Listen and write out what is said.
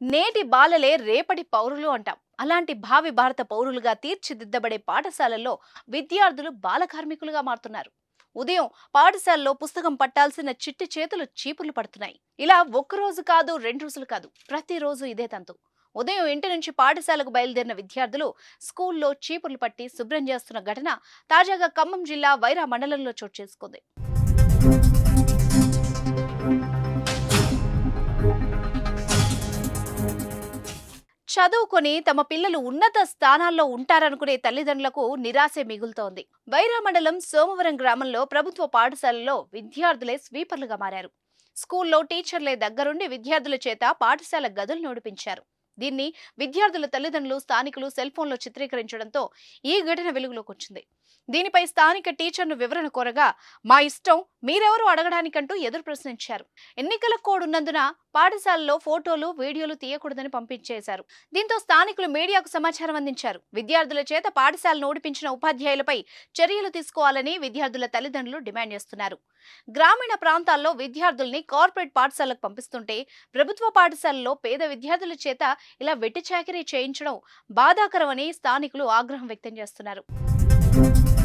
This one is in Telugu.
నేటి బాలలే రేపటి పౌరులు అంటాం. అలాంటి భావి భారత పౌరులుగా తీర్చిదిద్దబడే పాఠశాలల్లో విద్యార్థులు బాల కార్మికులుగా మారుతున్నారు. ఉదయం పాఠశాలలో పుస్తకం పట్టాల్సిన చిట్టి చేతులు చీపుర్లు పడుతున్నాయి. ఇలా ఒక్కరోజు కాదు రెండు రోజులు కాదు ప్రతిరోజు ఇదే తంతు. ఉదయం ఇంటి నుంచి పాఠశాలకు బయలుదేరిన విద్యార్థులు స్కూల్లో చీపుర్లు పట్టి శుభ్రం చేస్తున్న ఘటన తాజాగా ఖమ్మం జిల్లా వైరా మండలంలో చోటు చేసుకుంది. చదువుకొని తమ పిల్లలు ఉన్నత స్థానాల్లో ఉంటారనుకునే తల్లిదండ్రులకు నిరాశే మిగులుతోంది. వైరా మండలం సోమవరం గ్రామంలో ప్రభుత్వ పాఠశాలలో విద్యార్థులే స్వీపర్లుగా మారారు. స్కూల్లో టీచర్లే దగ్గరుండి విద్యార్థుల చేత పాఠశాల గదులు నడిపించారు దీన్ని విద్యార్థుల తల్లిదండ్రులు స్థానికులు సెల్ ఫోన్లో చిత్రీకరించడంతో ఈ ఘటన వెలుగులోకి వచ్చింది. దీనిపై స్థానిక టీచర్ను వివరణ కోరగా మా ఇష్టం మీరెవరు అడగడానికంటూ ఎదురు ప్రశ్నించారు. ఎన్నికల కోడ్ ఉన్నందున పాఠశాలలో ఫోటోలు వీడియోలు తీయకూడదని పంపించేశారు. దీంతో స్థానికులు మీడియాకు సమాచారం అందించారు. విద్యార్థుల చేత పాఠశాలను ఓడిపించిన ఉపాధ్యాయులపై చర్యలు తీసుకోవాలని విద్యార్థుల తల్లిదండ్రులు డిమాండ్ చేస్తున్నారు. గ్రామీణ ప్రాంతాల్లో విద్యార్థుల్ని కార్పొరేట్ పాఠశాలకు పంపిస్తుంటే ప్రభుత్వ పాఠశాలలో పేద విద్యార్థుల చేత ఇలా వెట్టి చాకరీ చేయించడం బాధాకరమని స్థానికులు ఆగ్రహం వ్యక్తం చేస్తున్నారు. Thank